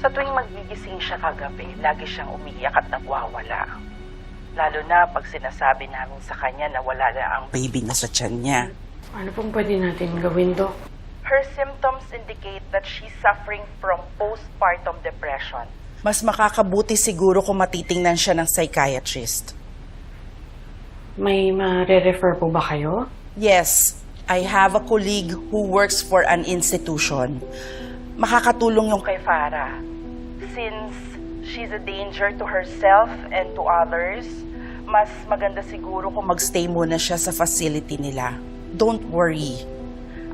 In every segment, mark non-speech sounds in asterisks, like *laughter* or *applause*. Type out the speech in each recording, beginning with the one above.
Sa tuwing magigising siya kagabi, lagi siyang umiiyak at nagwawala. Lalo na pag sinasabi namin sa kanya na wala na ang baby na sa tiyan niya. Ano pong pwede natin gawin, Dok? Her symptoms indicate that she's suffering from postpartum depression. Mas makakabuti siguro kung matitingnan siya ng psychiatrist. May ma-refer po ba kayo? Yes, I have a colleague who works for an institution. Makakatulong yung kay Farah. Since she's a danger to herself and to others, mas maganda siguro kung magstay muna siya sa facility nila. Don't worry.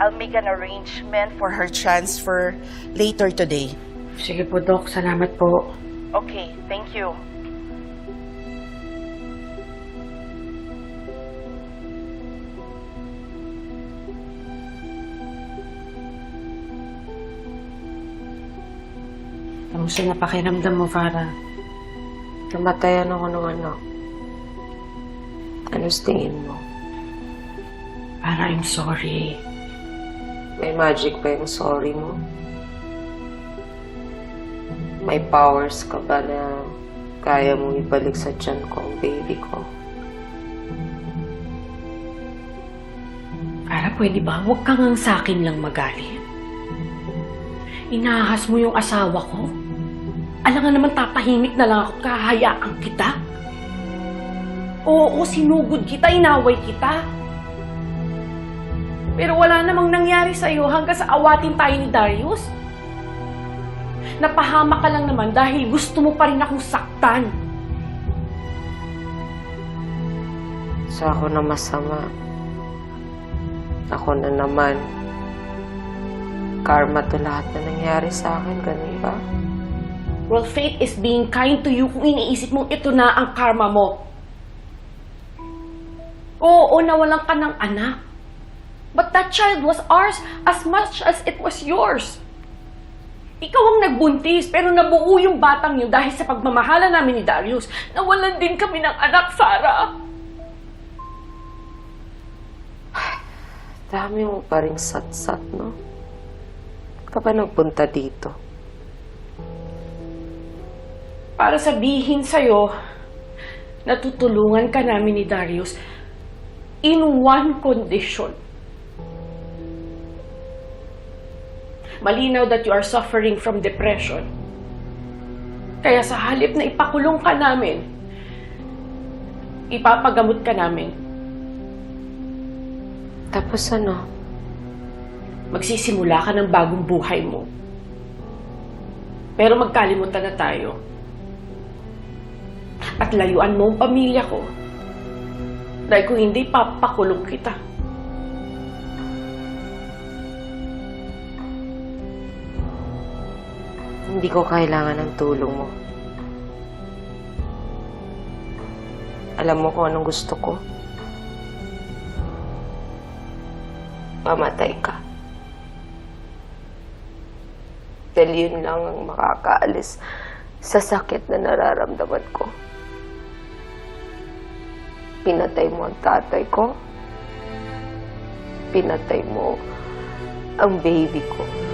I'll make an arrangement for her transfer later today. Sige po, Dok. Salamat po. Okay, thank you. Kamusta na pakiramdam mo, Farah? Namatayan ako ng anak. Ano sa tingin mo? Farah, I'm sorry. May magic ba yung sorry mo? May powers ka ba na kaya mong ibalik sa tiyan ko ang baby ko? Farah, pwede ba? Huwag ka ngang sa akin lang magalit. Inahas mo yung asawa ko. Alam nga naman tatahimik na lang ako kahayaan kita. Oo, sinugod kita, inaway kita. Pero wala namang nangyari sa'yo hanggang sa awatin tayo ni Darius. Napahama ka lang naman dahil gusto mo pa rin akong saktan. Sa ako na masama. Ako na naman. Karma to lahat na nangyari sa akin, ganun ba? Well, fate is being kind to you kung iniisip mong ito na ang karma mo. Oo, nawalan ka ng anak. But that child was ours as much as it was yours. Ikaw ang nagbuntis, pero nabuo yung batang yun dahil sa pagmamahala namin ni Darius. Nawalan din kami ng anak, Farah. *sighs* Dami mo pa rin sat-sat, no? Ka ba nagpunta dito? Para sabihin sa'yo, natutulungan ka namin ni Darius in one condition. Malinaw that you are suffering from depression. Kaya sa halip na ipakulong ka namin, ipapagamot ka namin. Tapos ano? Magsisimula ka ng bagong buhay mo. Pero magkalimutan na tayo. At layuan mo ang pamilya ko. Dahil kung hindi, papakulong kita. Hindi ko kailangan ng tulong mo. Alam mo kung anong gusto ko? Mamatay ka. Dahil yun lang ang makakaalis sa sakit na nararamdaman ko. Pinatay mo ang tatay ko. Pinatay mo ang baby ko.